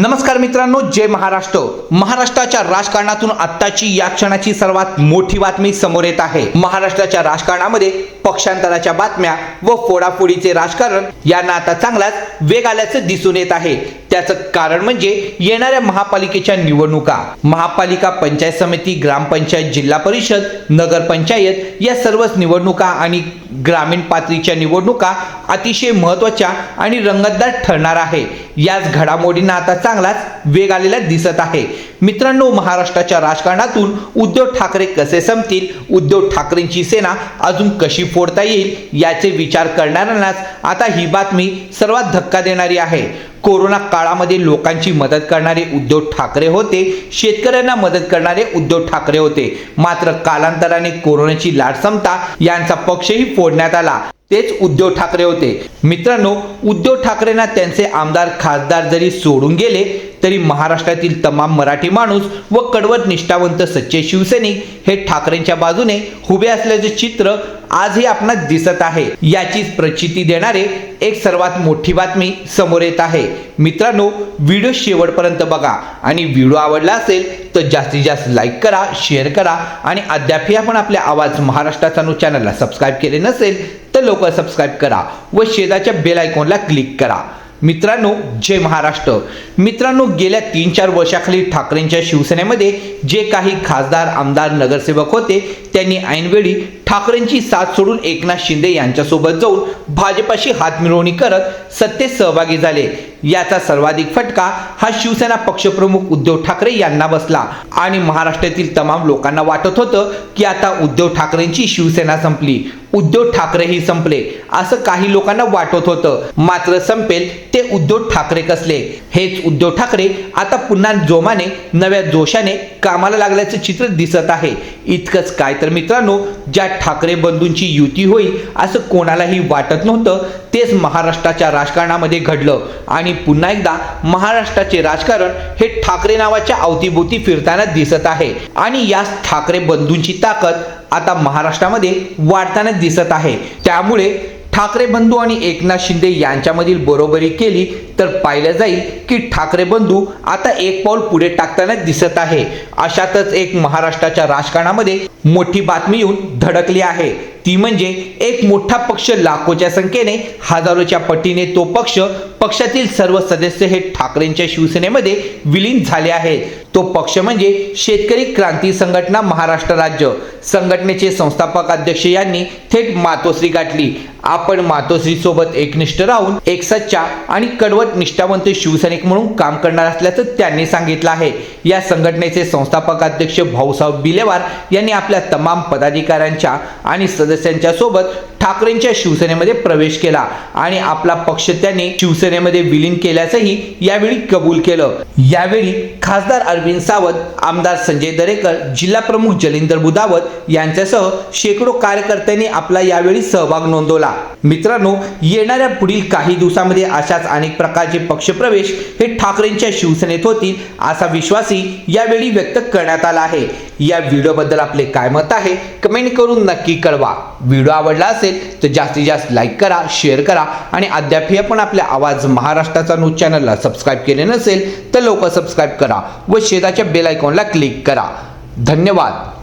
नमस्कार मित्रांनो जय महाराष्ट्र. महाराष्ट्राच्या राजकारणातून आत्ताची या क्षणाची सर्वात मोठी बातमी समोर येत आहे. महाराष्ट्राच्या राजकारणामध्ये पक्षांतराच्या बातम्या व फोडाफोडीचे राजकारण यांना आता चांगलाच वेग आल्याचं दिसून येत आहे. त्याचं कारण म्हणजे येणाऱ्या महापालिकेच्या निवडणुका. महापालिका पंचायत समिती ग्रामपंचायत जिल्हा परिषद नगरपंचायत या सर्वच निवडणुका आणि ग्रामीण पातळीच्या निवडणुका अतिशय महत्त्वाच्या आणि रंगतदार ठरणार आहे. याच घडामोडींना आता चांगलाच वेग आलेला दिसत आहे. मित्रांनो महाराष्ट्राच्या राजकारणातून उद्धव ठाकरे कसे संपतील? उद्धव ठाकरेंची सेना अजून कशी फोडता येईल? याचे विचार करणाऱ्यांनाच आता ही बातमी सर्वात धक्का देणारी आहे. कोरोना काळामध्ये लोकांची मदत करणारे उद्धव ठाकरे होते शेतकऱ्यांना मदत करणारे उद्धव ठाकरे होते. मात्र कालांतराने कोरोनाची लाट संपता यांचा पक्षही फोडण्यात आला. तेच उद्धव ठाकरे होते. मित्रांनो उद्धव ठाकरेंना त्यांचे आमदार खासदार जरी सोडून गेले तरी महाराष्ट्रातील तमाम मराठी माणूस व कडवट निष्ठावंत सच्चे शिवसैनिक हे ठाकरेंच्या बाजूने उभे असल्याचे चित्र आजही आपणास दिसत आहे. याचीच प्रचिती देणारे एक सर्वात मोठी बातमी समोर येत आहे. मित्रांनो व्हिडिओ शेवटपर्यंत बघा आणि व्हिडिओ आवडला असेल तर जास्तीत जास्त लाईक करा शेअर करा आणि अद्यापही आपण आपल्या आवाज महाराष्ट्राचा न्यूज चॅनलला सबस्क्राईब केले नसेल तर लवकर सबस्क्राईब करा व शेजाच्या बेल आयकॉनला क्लिक करा. मित्रांनो जय महाराष्ट्र. मित्रांनो गेल्या तीन चार वर्षाखाली ठाकरेंच्या शिवसेनेमध्ये जे काही खासदार आमदार नगरसेवक होते त्यांनी ऐनवेळी ठाकरेंची साथ सोडून एकनाथ शिंदे यांच्यासोबत जाऊन भाजपाशी हात मिळवणी करत सत्तेत सहभागी झाले. याचा सर्वाधिक फटका हा शिवसेना पक्षप्रमुख उद्धव ठाकरे यांना बसला. आणि महाराष्ट्रातील तमाम लोकांना वाटत होतं की आता उद्धव ठाकरेंची शिवसेना संपली. उद्धव ठाकरेही संपले असं काही लोकांना वाटत होतं. मात्र संपेल ते उद्धव ठाकरे कसले? हेच उद्धव ठाकरे आता पुन्हा जोमाने नव्या जोशाने कामाला लागल्याचं चित्र दिसत आहे. इतकंच काय तर मित्रांनो ज्या ठाकरे बंधूंची युती होईल असं कोणालाही वाटत नव्हतं तेच महाराष्ट्राच्या राजकारणामध्ये घडलं. आणि पुन्हा एकदा महाराष्ट्राचे राजकारण हे ठाकरे नावाच्या अवतीभोवती फिरताना दिसत आहे. आणि याच ठाकरे बंधूंची ताकद आता महाराष्ट्रामध्ये वाढताना दिसत आहे. त्यामुळे ठाकरे बंधू आणि एकनाथ शिंदे यांच्यामधील बरोबरी केली तर पाहिलं जाईल की ठाकरे बंधू आता एक पाऊल पुढे टाकताना दिसत आहे. अशातच एक महाराष्ट्राच्या राजकारणामध्ये मोठी बातमी येऊन धडकली आहे. ती म्हणजे एक मोठा पक्ष लाखोच्या संख्येने हजारोच्या पटीने तो पक्ष पक्षातील सर्व सदस्य हे ठाकरेंच्या शिवसेनेमध्ये विलीन झाले आहेत. तो पक्ष म्हणजे शेतकरी क्रांती संघटना महाराष्ट्र राज्य. संघटनेचे संस्थापक अध्यक्ष यांनी थेट मातोश्री गाठली. आपण मातोश्री सोबत एकनिष्ठ राहून एक सच्चा आणि कडवट निष्ठावंत शिवसैनिक म्हणून काम करणार असल्याचं त्यांनी सांगितलं आहे. या संघटनेचे संस्थापक अध्यक्ष भाऊसाहेब बिलेवार यांनी आपल्या तमाम पदाधिकाऱ्यांच्या आणि सदस्यांच्या सोबत ठाकरेंच्या शिवसेनेमध्ये प्रवेश केला आणि आपला पक्ष त्यांनी शिवसेनेमध्ये विलीन केल्याचंही यावेळी कबूल केलं. यावेळी खासदार अरविंद सावंत आमदार संजय दरेकर जिल्हा प्रमुख जलिंदर बुदावत यांच्यासह शेकडो कार्यकर्त्यांनी आपला यावेळी सहभाग नोंदवला. मित्रांनो येणाऱ्या पुढील काही दिवसामध्ये अशाच अनेक प्रकारचे पक्षप्रवेश हे ठाकरेंच्या शिवसेनेत होतील असा विश्वासही यावेळी व्यक्त करण्यात आला आहे. या व्हिडिओबद्दल आपले काय मत आहे कमेंट करून नक्की कळवा. व्हिडिओ आवडला असेल तर जास्तीत जास्त लाईक करा शेअर करा आणि अद्यापही आपण आपल्या आवाज महाराष्ट्राचा न्यूज चॅनलला सबस्क्राईब केले नसेल तर लवकर सबस्क्राईब करा व शेजाच्या बेल आयकॉनला क्लिक करा. धन्यवाद.